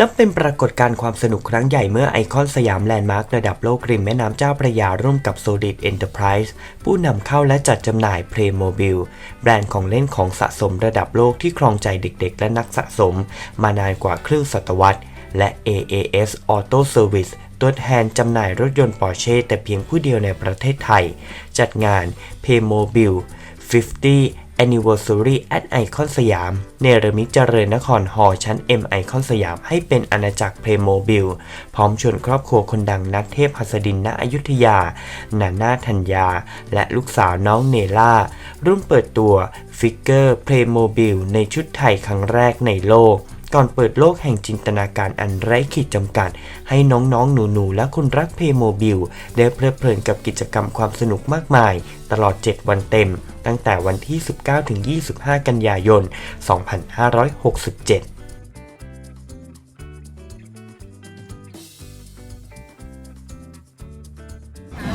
นับเป็นปรากฏการณ์ความสนุกครั้งใหญ่เมื่อไอคอนสยามแลนด์มาร์คระดับโลกริมแม่น้ำเจ้าพระยาร่วมกับ Solid Enterprise ผู้นำเข้าและจัดจำหน่าย Playmobil แบรนด์ของเล่นของสะสมระดับโลกที่ครองใจเด็กๆ และนักสะสม มานานกว่าครึ่งศตวรรษ และ AAS Auto Service ตัวแทนจำหน่ายรถยนต์ Porsche แต่เพียงผู้เดียวในประเทศไทย จัดงาน Playmobil 50 Anniversary at Icon สยาม เนรมิตเจริญนครหอชั้น M ไอคอนสยามให้เป็นอาณาจักรเพลโมบิล พร้อมชวนครอบครัวคนดังนักเทพหัสดินณอยุธยา นาน่าธัญญา และลูกสาวน้องเนล่า ร่วมเปิดตัวฟิกเกอร์เพลโมบิลในชุดไทยครั้งแรกในโลก ก่อนเปิดโลกแห่งจินตนาการอันไร้ขีดจำกัด ให้น้องๆ หนูๆ และคนรักเพลโมบิลได้เพลิดเพลินกับกิจกรรมความสนุกมากมาย ตลอด 7 วันเต็ม ตั้งแต่วันที่ 19 ถึง 25 กันยายน 2567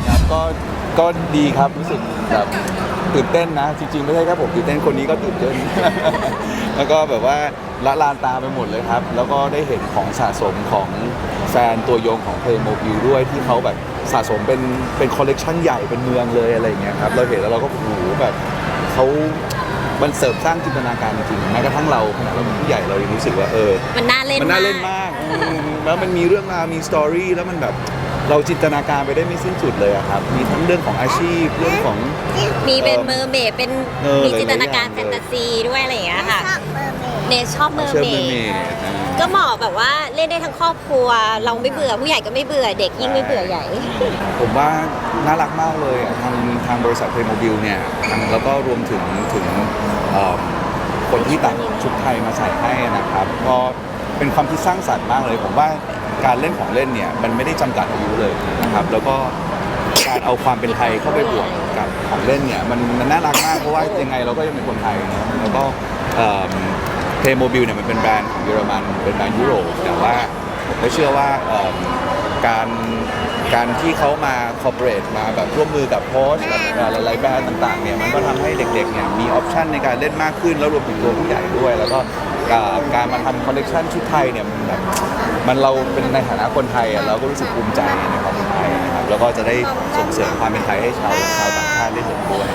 ครับก็ก็ดีครับรู้สึกแบบ ตื่นเต้นนะ จริงๆ ไม่ใช่แค่ผมตื่นเต้นคนนี้ก็ตื่นเต้น แล้วก็แบบว่าละลานตาไปหมดเลยครับ แล้วก็ได้เห็นของสะสมของแฟนตัวยงของเพลงโมบิลด้วยที่เขาแบบสะสมเป็นเป็นคอลเลกชันใหญ่เป็นเมืองเลยอะไรอย่างเงี้ยครับเราเห็นแล้วเราก็โอ้โหแบบเขา มันเสริมสร้างจินตนาการจริงๆแม้กระทั่งเราขณะเราเป็นผู้ใหญ่เรายังรู้สึกว่าเออ มันน่าเล่นมันน่าเล่นมากอืมแล้วมันมีเรื่องราว มีสตอรี่ แล้วมันแบบ เราจินตนาการไปได้ไม่สิ้นสุดเลยอะครับ มีทั้งเรื่องของอาชีพ เรื่องของ มีเป็นเออเมอร์เมดเป็นเออมีจินตนาการหแฟลายๆอย่างนตาซีด้วยอะไรอย่างเงี้ยค่ะชอบ เมอร์เมดเนชอบเมอร์เชื่อเมเมอร์เมดดอ่าก็เหมาะแบบว่าเล่นได้ทั้งครอบครัว เราไม่เบื่อผู้ใหญ่ก็ไม่เบื่อเด็กยิ่งไม่เบื่อใหญ่ ผมว่าน่ารักมากเลยอะทางทางบริษัทเพลโมบิลเนี่ยทางแล้วก็รวมถึงถึงเอ่อคนที่ตัดชุดไทยมาใส่ให้นะครับ ก็เป็นความคิดสร้างสรรค์มากเลย ผมว่าการเล่นของเล่นเนี่ยมันไม่ได้จำกัดอายุเลยนะครับ แล้วก็การเอาความเป็นไทยเข้าไปบวกกับของเล่นเนี่ยมันมันน่ารักมากเพราะว่ายังไงเราก็ยังเป็นคนไทยเนอะแล้วก็ เพลโมบิลเนี่ยมันเป็นแบรนด์ของเยอรมันเป็นแบรนด์ยุโรปแต่ว่าผมก็เชื่อว่าเอิ่มการการที่เขามาคอร์ปอเรทมาแบบร่วมมือกับโพสกับเอ่อหลายๆแบรนด์ต่างๆเนี่ยมันก็ทำให้เด็กๆเนี่ยมีออปชันในการเล่นมากขึ้น แล้วรวมถึงตัวผู้ใหญ่ด้วย แล้วก็การการมาทำคอลเลกชันชุดไทยเนี่ยมันแบบมันเราเป็นในฐานะคนไทยอะเราก็รู้สึกภูมิใจในความเป็นไทยนะครับแล้วก็จะได้ส่งเสริมความเป็นไทยให้ชาวชาวต่างชาติได้เห็นด้วย